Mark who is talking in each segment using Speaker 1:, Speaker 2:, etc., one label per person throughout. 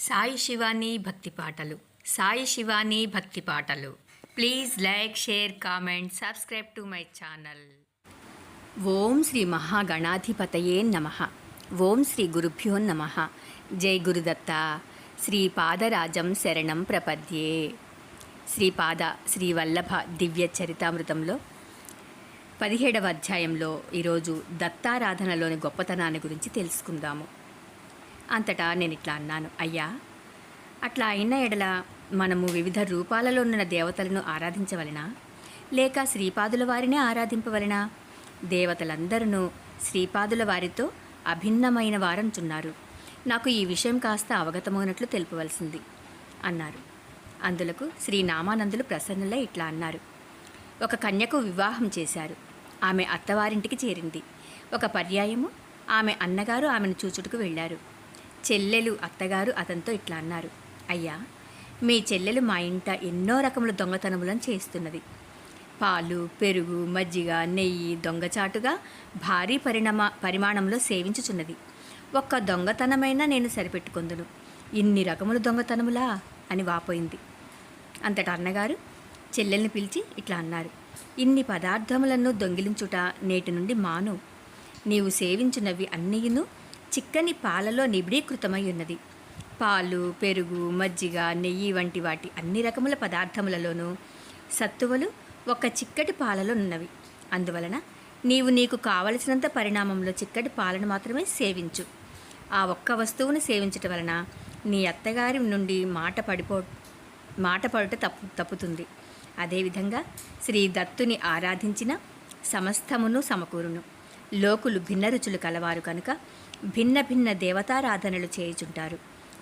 Speaker 1: సాయి శివాని భక్తి పాటలు. సాయి శివాని భక్తి పాటలు. Please like share comment subscribe to my channel. ఓం శ్రీ మహాగణాధిపతయే నమ. ఓం శ్రీ గురుభ్యో నమ. జై గురుదత్త. శ్రీ పాదరాజం శరణం ప్రపద్యే. శ్రీపాద శ్రీవల్లభ దివ్య చరితామృతంలో పదిహేడవ అధ్యాయంలో ఈరోజు దత్తారాధనలోని గొప్పతనాన్ని గురించి తెలుసుకుందాము. అంతటా నేను ఇట్లా అన్నాను. అయ్యా అట్లా అయిన ఎడల మనము వివిధ రూపాలలో ఉన్న దేవతలను ఆరాధించవలనా? లేక శ్రీపాదుల వారినే ఆరాధింపవలనా? దేవతలందరూ శ్రీపాదుల వారితో అభిన్నమైన వారంచున్నారు. నాకు ఈ విషయం కాస్త అవగతమైనట్లు తెలుపవలసింది అన్నారు. అందులకు శ్రీ నామానందులు ప్రసన్నులై ఇట్లా అన్నారు. ఒక కన్యకు వివాహం చేశారు. ఆమె అత్తవారింటికి చేరింది. ఒక పర్యాయము ఆమె అన్నగారు ఆమెను చూచుటకు వెళ్ళారు. చెల్లెలు అత్తగారు అతనితో ఇట్లా అన్నారు. అయ్యా మీ చెల్లెలు మా ఇంట ఎన్నో రకముల దొంగతనములను చేస్తున్నది. పాలు పెరుగు మజ్జిగ నెయ్యి దొంగచాటుగా భారీ పరిణామ పరిమాణంలో సేవించుచున్నది. ఒక్క దొంగతనమైనా నేను సరిపెట్టుకొందును. ఇన్ని రకముల దొంగతనములా? అని వాపోయింది. అంతట అన్నగారు చెల్లెల్ని పిలిచి ఇట్లా అన్నారు. ఇన్ని పదార్థములను దొంగిలించుట నేటి నుండి మాను. నీవు సేవించినవి అన్నీను చిక్కని పాలలో నిబిడీకృతమై ఉన్నది పాలు పెరుగు మజ్జిగ నెయ్యి వంటి వాటి అన్ని రకముల పదార్థములలోనూ సత్తువలు ఒక చిక్కటి పాలలో ఉన్నవి అందువలన నీవు నీకు కావలసినంత పరిణామంలో చిక్కటి పాలను మాత్రమే సేవించు. ఆ ఒక్క వస్తువును సేవించటం వలన నీ అత్తగారి నుండి మాట పడిపో మాట పడుట తప్పు తప్పుతుంది. అదేవిధంగా శ్రీ దత్తుని ఆరాధించిన సమస్తమును సమకూరును. లోకులు భిన్న రుచులు కలవారు కనుక భిన్న భిన్న దేవతారాధనలు చేయుచుంటారు.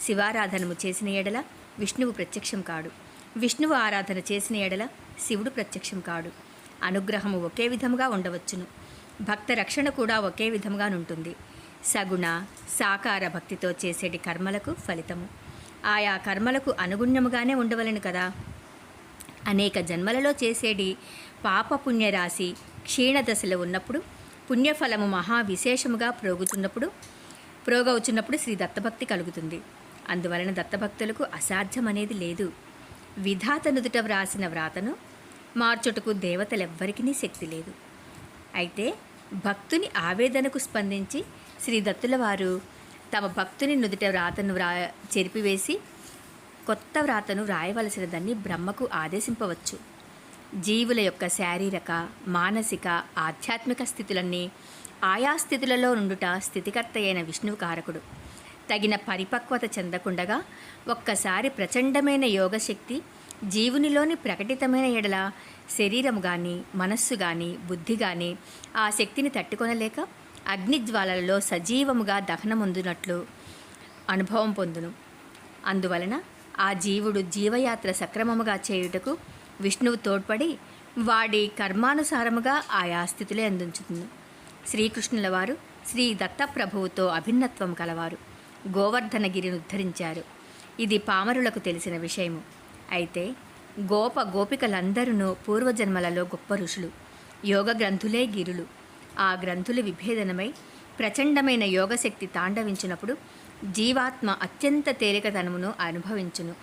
Speaker 1: శివారాధనము చేసిన ఎడల విష్ణువు ప్రత్యక్షం కాడు. విష్ణువు ఆరాధన చేసిన ఎడల శివుడు ప్రత్యక్షం కాడు. అనుగ్రహము ఒకే విధముగా ఉండవచ్చును. భక్త రక్షణ కూడా ఒకే విధముగానుంటుంది సగుణ సాకార భక్తితో చేసేటి కర్మలకు ఫలితము. ఆయా కర్మలకు అనుగుణ్యముగానే ఉండవలను కదా. అనేక జన్మలలో చేసేటి పాపపుణ్యరాశి క్షీణదశలో ఉన్నప్పుడు పుణ్యఫలము మహా విశేషముగా ప్రోగుతున్నప్పుడు ప్రోగవుచున్నప్పుడు శ్రీ దత్తభక్తి కలుగుతుంది. అందువలన దత్తభక్తులకు అసాధ్యం అనేది లేదు. విధాత నుదుట వ్రాసిన వ్రాతను మార్చుటకు దేవతలెవ్వరికీ శక్తి లేదు. అయితే భక్తుని ఆవేదనకు స్పందించి శ్రీ దత్తుల వారు తమ భక్తుని నుదుట వ్రాతను వ్రా చెరిపివేసి కొత్త వ్రాతను వ్రాయవలసినదని బ్రహ్మకు ఆదేశింపవచ్చు. జీవుల యొక్క శారీరక మానసిక ఆధ్యాత్మిక స్థితులన్నీ ఆయా స్థితులలో నుండుట స్థితికర్త అయిన విష్ణువు కారకుడు తగిన పరిపక్వత చెందకుండగా ఒక్కసారి ప్రచండమైన యోగశక్తి జీవునిలోని ప్రకటితమైన ఎడల శరీరము కానీ మనస్సు కానీ బుద్ధి కానీ ఆ శక్తిని తట్టుకొనలేక అగ్నిజ్వాలలలో సజీవముగా దహనముందునట్లు అనుభవం పొందును. అందువలన ఆ జీవుడు జీవయాత్ర సక్రమముగా చేయుటకు విష్ణువు తోడ్పడి వాడి కర్మానుసారముగా ఆయా స్థితిలో అందించుతుంది. శ్రీకృష్ణుల వారు శ్రీ దత్తప్రభువుతో అభిన్నత్వం కలవారు. గోవర్ధనగిరిని ఉద్ధరించారు. ఇది పామరులకు తెలిసిన విషయము. అయితే గోప గోపికలందరూ పూర్వజన్మలలో గొప్ప ఋషులు. యోగ గ్రంథులే గిరులు. ఆ గ్రంథులు విభేదనమై ప్రచండమైన యోగశక్తి తాండవించినప్పుడు జీవాత్మ అత్యంత తేలికతనమును అనుభవించును.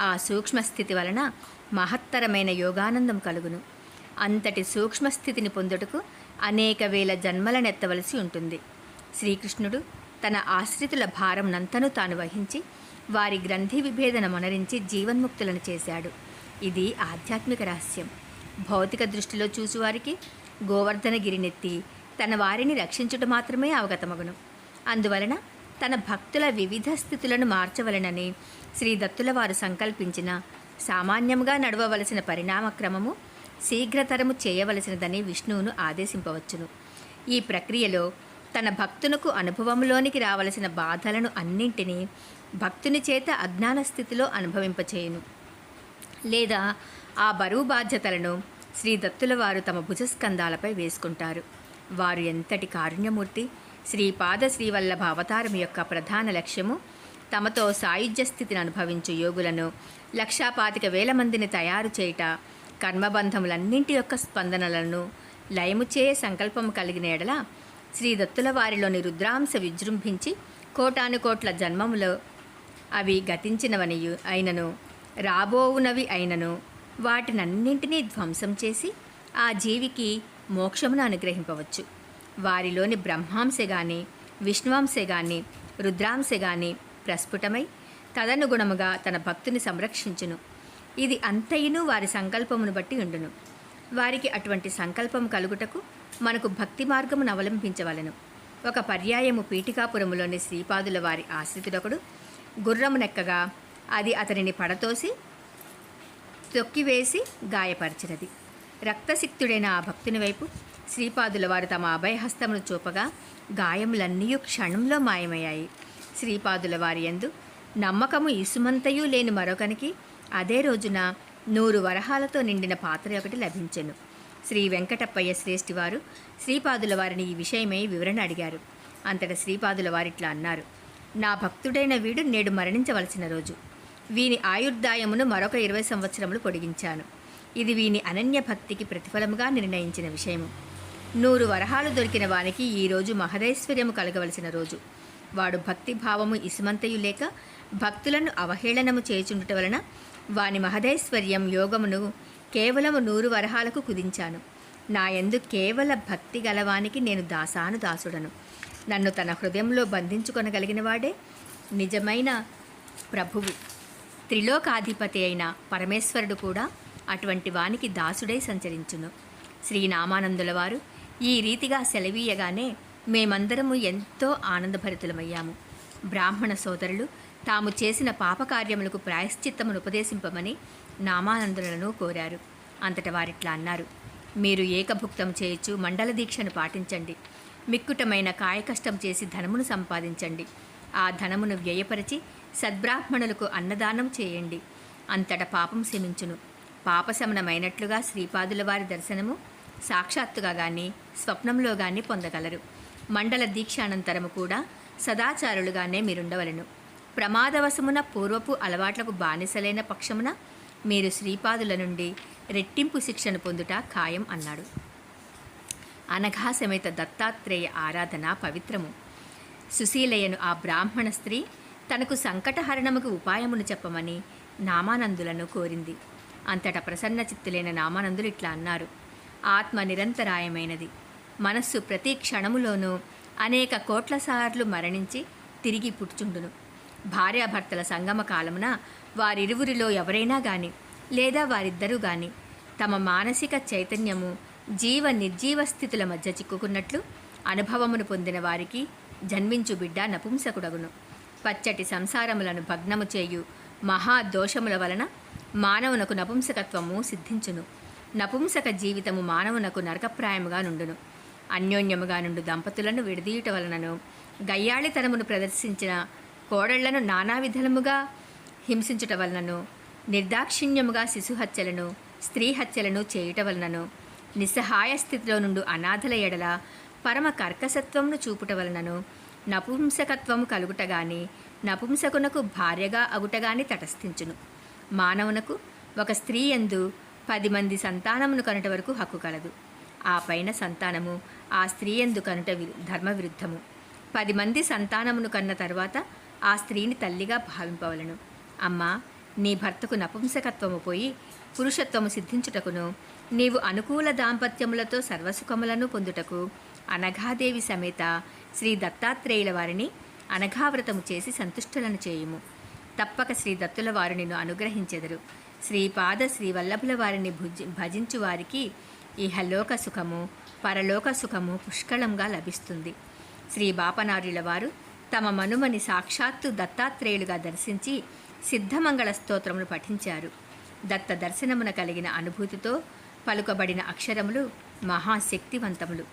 Speaker 1: ఆ సూక్ష్మస్థితి వలన మహత్తరమైన యోగానందం కలుగును. అంతటి సూక్ష్మస్థితిని పొందుటకు అనేక వేల జన్మలనెత్తవలసి ఉంటుంది. శ్రీకృష్ణుడు తన ఆశ్రితుల భారం నంతను తాను వహించి వారి గ్రంథి విభేదన మనరించి జీవన్ముక్తులను చేశాడు. ఇది ఆధ్యాత్మిక రహస్యం. భౌతిక దృష్టిలో చూసువారికి గోవర్ధనగిరినెత్తి తన వారిని రక్షించుట మాత్రమే అవగతమగును. అందువలన తన భక్తుల వివిధ స్థితులను మార్చవలనని శ్రీదత్తుల వారు సంకల్పించిన సామాన్యంగా నడవవలసిన పరిణామక్రమము శీఘ్రతరము చేయవలసినదని విష్ణువును ఆదేశింపవచ్చును. ఈ ప్రక్రియలో తన భక్తునకు అనుభవంలోనికి రావలసిన బాధలను అన్నింటినీ భక్తుని చేత అజ్ఞాన స్థితిలో అనుభవింపచేయును. లేదా ఆ బరువు బాధ్యతలను శ్రీ దత్తుల వారు తమ భుజస్కంధాలపై వేసుకుంటారు. వారు ఎంతటి కారుణ్యమూర్తి శ్రీపాద శ్రీవల్లభ అవతారం యొక్క ప్రధాన లక్ష్యము తమతో సాయుధ్య స్థితిని అనుభవించు యోగులను లక్షాపాతిక వేల మందిని తయారు చేయుట కర్మబంధములన్నింటి యొక్క స్పందనలను లయము చేయ సంకల్పము కలిగిన ఎడల శ్రీ దత్తుల వారిలోని రుద్రాంశ విజృంభించి కోటాను కోట్ల జన్మములో అవి గతించినవనియు అయినను రాబోవునవి అయినను వాటినన్నింటినీ ధ్వంసం చేసి ఆ జీవికి మోక్షమును అనుగ్రహింపవచ్చు. వారిలోని బ్రహ్మాంశ గాని విష్ణువాంశ గాని రుద్రాంశ గాని ప్రస్ఫుటమై తదనుగుణముగా తన భక్తుని సంరక్షించును. ఇది అంతయును వారి సంకల్పమును బట్టి ఉండును. వారికి అటువంటి సంకల్పం కలుగుటకు మనకు భక్తి మార్గమును అవలంబించవలను. ఒక పర్యాయము పీఠికాపురములోని శ్రీపాదుల వారి ఆశ్రితుడొకడు గుర్రమునెక్కగా అది అతనిని పడతోసి తొక్కివేసి గాయపరిచినది. రక్తసిక్తుడైన ఆ భక్తుని వైపు శ్రీపాదుల వారు తమ అభయహస్తమును చూపగా గాయములన్నీ క్షణంలో మాయమయ్యాయి. శ్రీపాదుల వారి యందు నమ్మకము ఇసుమంతయు లేని మరొకనికి అదే రోజున నూరు వరహాలతో నిండిన పాత్ర ఒకటి లభించెను. శ్రీ వెంకటప్పయ్య శ్రేష్ఠి వారు శ్రీపాదుల వారిని ఈ విషయమై వివరణ అడిగారు. అంతట శ్రీపాదుల వారిట్లా అన్నారు నా భక్తుడైన వీడు నేడు మరణించవలసిన రోజు. వీని ఆయుర్దాయమును మరొక ఇరవై సంవత్సరములు పొడిగించాను. ఇది వీని అనన్య భక్తికి ప్రతిఫలముగా నిర్ణయించిన విషయము. నూరు వరహాలు దొరికిన వానికి ఈరోజు మహదైశ్వర్యము కలగవలసిన రోజు. వాడు భక్తి భావము ఇసుమంతయు లేక భక్తులను అవహేళనము చేచుండుట వలన వాని మహదైశ్వర్యం యోగమును కేవలము నూరు వరహాలకు కుదించాను. నా యందు కేవల భక్తి గలవానికి నేను దాసాను దాసుడను నన్ను తన హృదయంలో బంధించుకొనగలిగిన వాడే నిజమైన ప్రభువు. త్రిలోకాధిపతి అయిన పరమేశ్వరుడు కూడా అటువంటి వానికి దాసుడై సంచరించును. శ్రీనామానందుల వారు ఈ రీతిగా సెలవీయగానే మేమందరము ఎంతో ఆనందభరితులమయ్యాము. బ్రాహ్మణ సోదరులు తాము చేసిన పాపకార్యములకు ప్రాయశ్చిత్తమును ఉపదేశింపమని నామానందులను కోరారు. అంతట వారిట్లా అన్నారు మీరు ఏకభుక్తం చేయొచ్చు మండల దీక్షను పాటించండి. మిక్కుటమైన కాయకష్టం చేసి ధనమును సంపాదించండి. ఆ ధనమును వ్యయపరిచి సద్బ్రాహ్మణులకు అన్నదానం చేయండి. అంతట పాపం శమించును పాపశమనమైనట్లుగా శ్రీపాదుల వారి దర్శనము సాక్షాత్తుగా కానీ స్వప్నంలో కానీ పొందగలరు. మండల దీక్షానంతరము కూడా సదాచారులుగానే మీరుండవలను. ప్రమాదవశమున పూర్వపు అలవాట్లకు బానిసలైన పక్షమున మీరు శ్రీపాదుల నుండి రెట్టింపు శిక్షను పొందుట ఖాయం అన్నాడు. అనఘా సమేత దత్తాత్రేయ ఆరాధన పవిత్రము. సుశీలయ్యను ఆ బ్రాహ్మణ స్త్రీ తనకు సంకటహరణముకు ఉపాయమును చెప్పమని నామానందులను కోరింది. అంతటా ప్రసన్న చిత్తులైన నామానందులు ఇట్లా అన్నారు. ఆత్మ నిరంతరాయమైనది. మనస్సు ప్రతి క్షణములోనూ అనేక కోట్ల సార్లు మరణించి తిరిగి పుట్టుచుండును. భార్యాభర్తల సంగమ కాలమున వారిరువురిలో ఎవరైనా గాని లేదా వారిద్దరూ గాని తమ మానసిక చైతన్యము జీవ నిర్జీవ స్థితుల మధ్య చిక్కుకున్నట్లు అనుభవమును పొందిన వారికి జన్మించు బిడ్డ నపుంసకుడగును. పచ్చటి సంసారములను భగ్నము చేయు మహా దోషముల వలన మానవునకు నపుంసకత్వము సిద్ధించును. నపుంసక జీవితము మానవునకు నరకప్రాయముగా నుండును. అన్యోన్యముగా నుండు దంపతులను విడదీయుట వలనను గయ్యాళితనమును ప్రదర్శించిన కోడళ్ళను నానా విధముగా హింసించుట వలనను నిర్దాక్షిణ్యముగా శిశు హత్యలను స్త్రీ హత్యలను చేయుట వలనను నిస్సహాయ స్థితిలో నుండి అనాథల ఎడల పరమ కర్కసత్వమును చూపుట వలనను నపుంసకత్వము కలుగుటగాని నపుంసకునకు భార్యగా అగుటగాని తటస్థించును. మానవునకు ఒక స్త్రీ ఎందు పది మంది సంతానమును కనుట వరకు హక్కు కలదు. ఆ పైన సంతానము ఆ స్త్రీ ఎందు కనుట వి- ధర్మ విరుద్ధము పది మంది సంతానమును కన్న తర్వాత ఆ స్త్రీని తల్లిగా భావింపవలను. అమ్మా నీ భర్తకు నపుంసకత్వము పోయి పురుషత్వము సిద్ధించుటకును నీవు అనుకూల దాంపత్యములతో సర్వసుఖములను పొందుటకు అనఘాదేవి సమేత శ్రీ దత్తాత్రేయుల వారిని అనఘావ్రతము చేసి సంతుష్టులను చేయుము. తప్పక శ్రీ దత్తుల వారు నిన్ను అనుగ్రహించెదరు. శ్రీపాద శ్రీ వల్లభుల వారిని భుజ భజించు వారికి ఇహలోక సుఖము పరలోక సుఖము పుష్కళంగా లభిస్తుంది. శ్రీ బాపనార్యుల వారు తమ మనుమని సాక్షాత్తు దత్తాత్రేయులుగా దర్శించి సిద్ధమంగళ స్తోత్రమును పఠించారు. దత్త దర్శనమున కలిగిన అనుభూతితో పలుకబడిన అక్షరములు మహాశక్తివంతములు.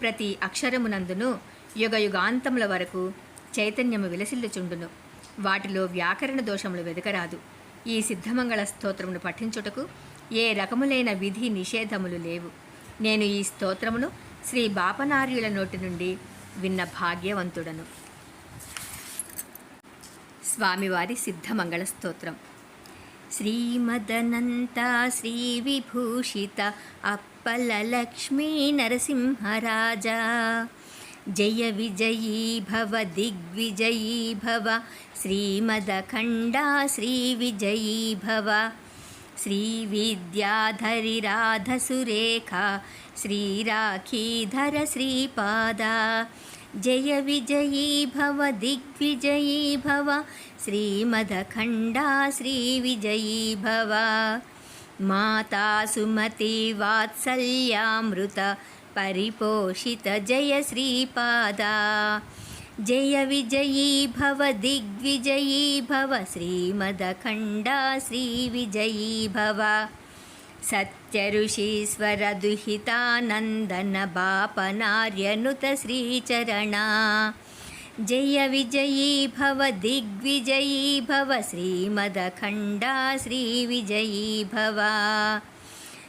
Speaker 1: ప్రతి అక్షరమునందును యుగయుగాంతముల వరకు చైతన్యము విలసిల్లుచుండును. వాటిలో వ్యాకరణ దోషములు వెదకరాదు. ఈ సిద్ధమంగళ స్తోత్రమును పఠించుటకు ఏ రకములైన విధి నిషేధములు లేవు. నేను ఈ స్తోత్రమును శ్రీ బాపనార్యుల నోటి నుండి విన్న భాగ్యవంతుడను. స్వామివారి సిద్ధమంగళ స్తోత్రం. శ్రీమదనంత శ్రీ విభూషిత అప్పలలక్ష్మీ నరసింహరాజా. జయ విజయీ భవ దిగ్విజయీ భవ. శ్రీమదఖండా శ్రీ విజయీ భవ. శ్రీ విద్యాధరిరాధసురేఖ శ్రీరాఖీధర శ్రీపాద. जय विजयी भव दिग्विजयी भव श्रीमदखण्डा श्रीविजयी भव माता सुमति वात्सल्यामृत परिपोषित जय श्रीपादा जय विजयी भव दिग्विजयी भव श्रीमदखण्डा श्रीविजयी भव सत्यऋषीश्वरदुहितानन्दन बापनार्यनुत श्रीचरणा। जय विजयी भव दिग्विजयी भव श्रीमदखण्डा श्रीविजयी भव।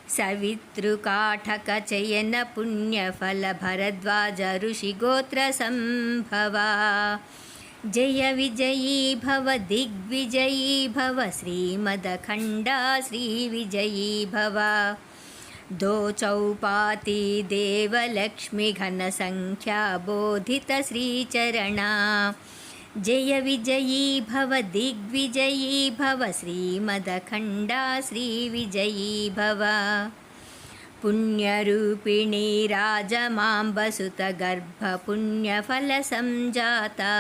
Speaker 1: सवितृकाठकचयन पुण्यफलभरद्वाज ऋषिगोत्रसम्भवा जय विजयी भव दिग्विजयी भव श्रीमदखण्डा श्रीविजयी भव दो चौपाती देवलक्ष्मिघनसङ्ख्या बोधितश्रीचरणा जय विजयी भव दिग्विजयी भव श्रीमदखण्डा श्रीविजयी भव पुण्यरूपिणी राजमाम्बसुतगर्भपुण्यफलसञ्जाता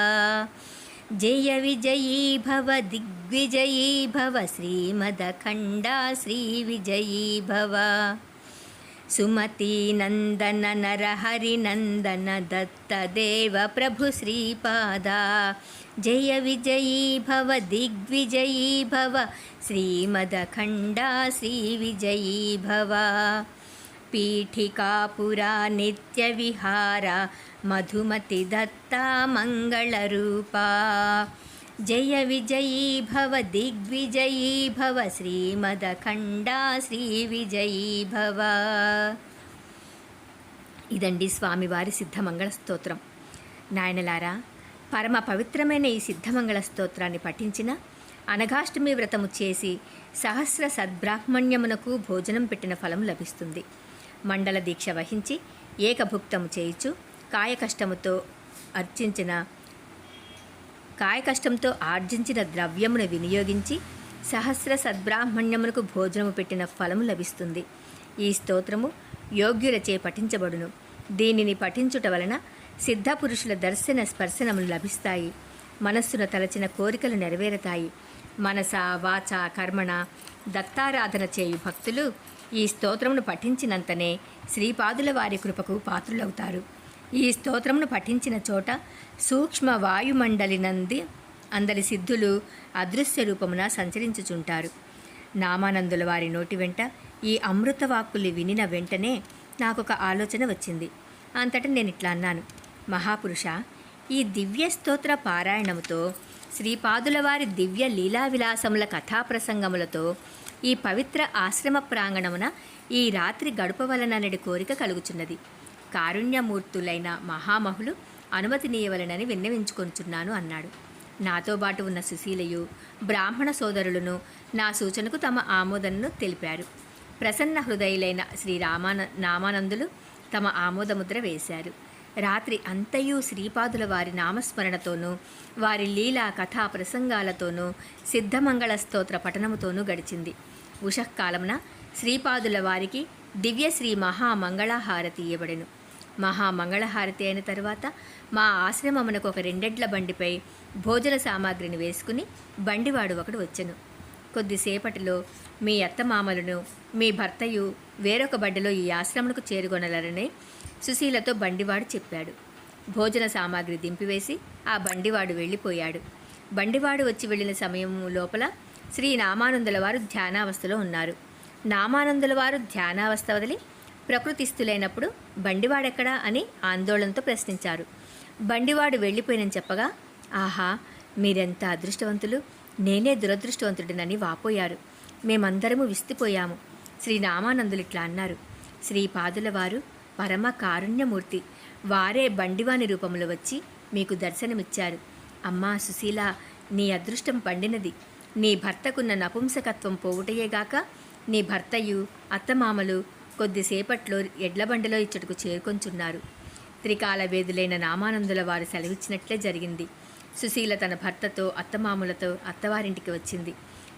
Speaker 1: जय विजयी भव दिग्विजयी भव श्रीमदखण्डा श्रीविजयी भव सुमतीनन्दन नरहरिनन्दन दत्तदेव प्रभु श्रीपादा जय विजयी भव दिग्विजयी भव श्रीमदखण्डा श्रीविजयी भव पीठिकापुरा नित्यविहारा मधुमतिदत्ता मङ्गलरूपा जय विजयी भव दिग्विजयी भव శ్రీమదఖండా శ్రీ విజయీ భవ ఇదండి స్వామివారి సిద్ధమంగళ స్తోత్రం నాయనలారా పరమ పవిత్రమైన ఈ సిద్ధమంగళ స్తోత్రాన్ని పఠించిన అనఘాష్టమి వ్రతము చేసి సహస్ర సద్బ్రాహ్మణ్యమునకు భోజనం పెట్టిన ఫలం లభిస్తుంది మండల దీక్ష వహించి ఏకభుక్తము చేయుచు కాయకష్టముతో అర్చించిన కాయకష్టంతో ఆర్జించిన ద్రవ్యమును వినియోగించి సహస్ర సద్బ్రాహ్మణ్యమునకు భోజనము పెట్టిన ఫలము లభిస్తుంది. ఈ స్తోత్రము యోగ్యులచే పఠించబడును. దీనిని పఠించుట వలన సిద్ధపురుషుల దర్శన స్పర్శనములు లభిస్తాయి. మనస్సున తలచిన కోరికలు నెరవేరతాయి. మనస వాచ కర్మణ దత్తారాధన చేయు భక్తులు ఈ స్తోత్రమును పఠించినంతనే శ్రీపాదుల వారి కృపకు పాత్రులవుతారు. ఈ స్తోత్రమును పఠించిన చోట సూక్ష్మ వాయుమండలినంది అందరి సిద్ధులు అదృశ్య రూపమున సంచరించుచుంటారు. నామానందుల వారి నోటి వెంట ఈ అమృతవాక్కులు వినిన వెంటనే నాకొక ఆలోచన వచ్చింది. అంతటా నేను ఇట్లా అన్నాను మహాపురుష ఈ దివ్య స్తోత్ర పారాయణముతో శ్రీపాదుల వారి దివ్య లీలా విలాసముల కథాప్రసంగములతో ఈ పవిత్ర ఆశ్రమ ప్రాంగణమున ఈ రాత్రి గడపవలననే కోరిక కలుగుచున్నది. కారుణ్యమూర్తులైన మహామహులు అనుమతినీయవలనని విన్నవించుకొంచున్నాను అన్నాడు. నాతో పాటు ఉన్న సుశీలయు బ్రాహ్మణ సోదరులను నా సూచనకు తమ ఆమోదనను తెలిపారు. ప్రసన్న హృదయులైన శ్రీ రామాన నామానందులు తమ ఆమోదముద్ర వేశారు. రాత్రి అంతయు శ్రీపాదుల వారి నామస్మరణతోనూ వారి లీలా కథా ప్రసంగాలతోనూ సిద్ధమంగళ స్తోత్ర పఠనముతోనూ గడిచింది. ఉషఃకాలమున శ్రీపాదుల వారికి దివ్య శ్రీ మహామంగళహారతి ఇవ్వబడెను మహామంగళహారతి అయిన తరువాత మా ఆశ్రమమునకు ఒక రెండెడ్ల బండిపై భోజన సామాగ్రిని వేసుకుని బండివాడు ఒకడు వచ్చెను. కొద్దిసేపటిలో మీ అత్తమామలను మీ భర్తయు వేరొక బండిలో ఈ ఆశ్రమమునకు చేరుకొనలరని సుశీలతో బండివాడు చెప్పాడు. భోజన సామాగ్రి దింపివేసి ఆ బండివాడు వెళ్ళిపోయాడు. బండివాడు వచ్చి వెళ్ళిన సమయం లోపల శ్రీ నామానందుల వారు ధ్యానావస్థలో ఉన్నారు. నామానందుల వారు ధ్యానావస్థ వదిలి ప్రకృతిస్థులైనప్పుడు బండివాడెక్కడా అని ఆందోళనతో ప్రశ్నించారు. బండివాడు వెళ్ళిపోయినని చెప్పగా ఆహా మీరెంత అదృష్టవంతులు? నేనే దురదృష్టవంతుడినని వాపోయారు. మేమందరము విస్తుపోయాము. శ్రీ రామానందులు ఇట్లా అన్నారు. శ్రీపాదుల వారు పరమ కారుణ్యమూర్తి వారే బండివాని రూపంలో వచ్చి మీకు దర్శనమిచ్చారు. అమ్మా సుశీల నీ అదృష్టం పండినది. నీ భర్తకున్న నపుంసకత్వం పోవుటయేగాక నీ భర్తయు అత్తమామలు కొద్దిసేపట్లో ఎడ్లబండిలో ఇచ్చటకు చేరుకొంచున్నారు. త్రికాల వేదులైన నామానందుల వారు సెలవిచ్చినట్లే జరిగింది. సుశీల తన భర్తతో అత్తమామలతో అత్తవారింటికి వచ్చింది.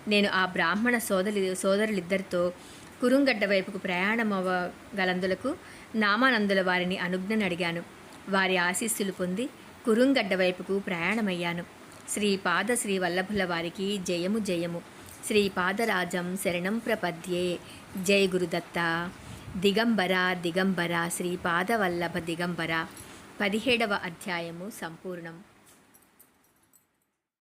Speaker 1: నేను ఆ బ్రాహ్మణ సోదరి సోదరులిద్దరితో కురుంగడ్డ వైపుకు ప్రయాణం అవ్వగలందులకు నామానందుల వారిని అనుజ్ఞను అడిగాను వారి ఆశీస్సులు పొంది కురుంగడ్డ వైపుకు ప్రయాణమయ్యాను. శ్రీపాద శ్రీ వల్లభుల వారికి జయము జయము. శ్రీపాదరాజం శరణం ప్రపద్యే. జయ గురుదత్త. దిగంబర దిగంబర శ్రీపాదవల్లభ దిగంబర. పదిహేడవ అధ్యాయము సంపూర్ణం.